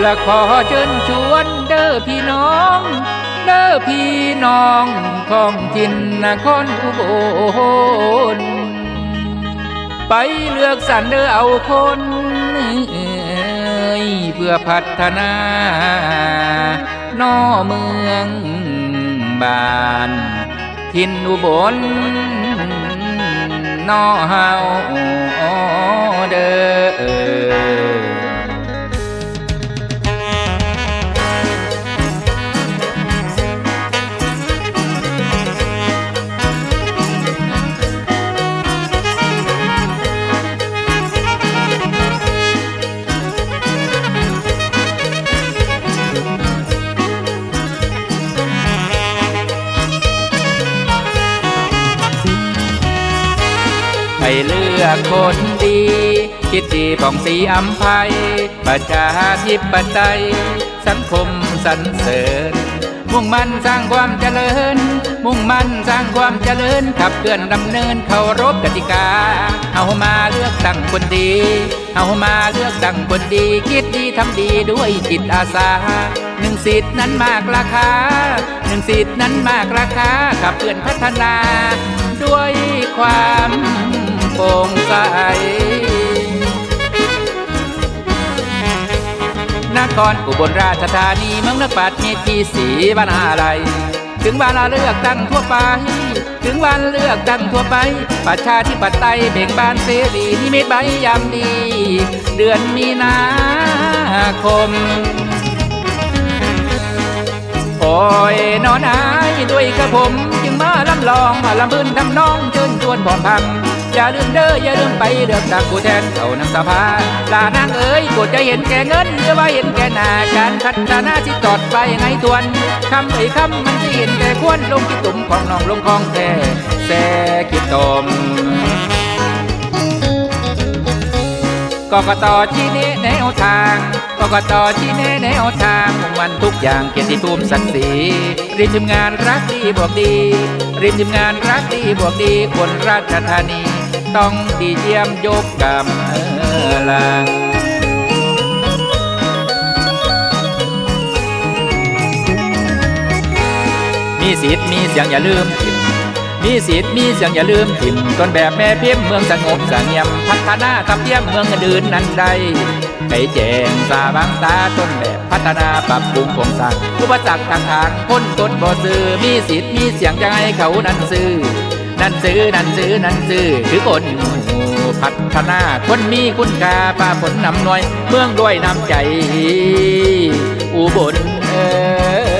และขอเชิญชวนเด้อพี่น้อง เด้อพี่น้องของทินนครอุบลไปเลือกสรรเด้อเอาคนเพื่อพัฒนานอเมืองบ้านทินอุบลนอเฮา เลือกคนดี คิดดีผ่องสีอัมภัยประชาธิปไตยสังคมสรรเสริญ มุ่งมั่นสร้างความเจริญ มุ่งมั่นสร้างความเจริญขับเคลื่อนดำเนินเคารพกติกา เอามาเลือกตั้งคนดี เอามาเลือกตั้งคนดี คิดดีทำดีด้วยจิตอาสาหนึ่งสิทธินั้นมากราคาหนึ่งสิทธินั้นมากราคาขับเคลื่อนพัฒนา ด้วยความ โปร่งใส นครอุบลราชธานีเมืองนักปราชญ์มีที่สีบ้านอะไร ถึงวันเลือกตั้งทั่วไป ถึงวันเลือกตั้งทั่วไป ประชาธิปไตยเบ่งบานเสรีนิมิตใบยามดี เดือนมีนาคมโอ้ยนอนอายด้วยกระผม จึงมาลำลองมาลำพื้นทำน้องเชิญชวนพร้อมพัง อย่าลืมเด้ออย่าลืมไปเลือกตั้งผู้แทนเขานำสภาลานางเอ๋ยกดจะเห็นแก่เงินหรือว่าเห็นแก่หน้าการพัฒนาที่จอดไปไงทวนคำเอ่ยคำมันจะเห็นแก่ควรลงที่ตุ่มของน้องลงของแท้แซ่คิดตมกกตชี้แนะแนวทางกกตชี้แนะแนวทางมุ่งมันทุกอย่างเกียรติภูมิศักดิ์ศรีรีบทีมงานรักดีบวกดีรีบทีมงานรักดีบวกดีคนราชธานี ต้องดีเยี่ยมยกกำลังมีสิทธิ์มีเสียงอย่าลืมถิ่มมีสิทธิ์มีเสียงอย่าลืมถิ่มต้นแบบแม่เพิมเมืองสงบสงเงียมพัฒนาทับเทียมเมืองอื่นนั้นใดให้แจงสาบางตาต้นแบบพัฒนาปรับปรุงโครงสร้างอุปสรรคทางทางพ้นต้นบ่อซื้อมีสิทธิ์มีเสียงจะให้เขานั้นซื้อ นั่นซื้อนั่นซื้อนั่นซื้อคือคนพัฒนาคนมีคุณค่าป้าผลนำหน่วย เมืองด้วยน้ำใจ อุบลเออ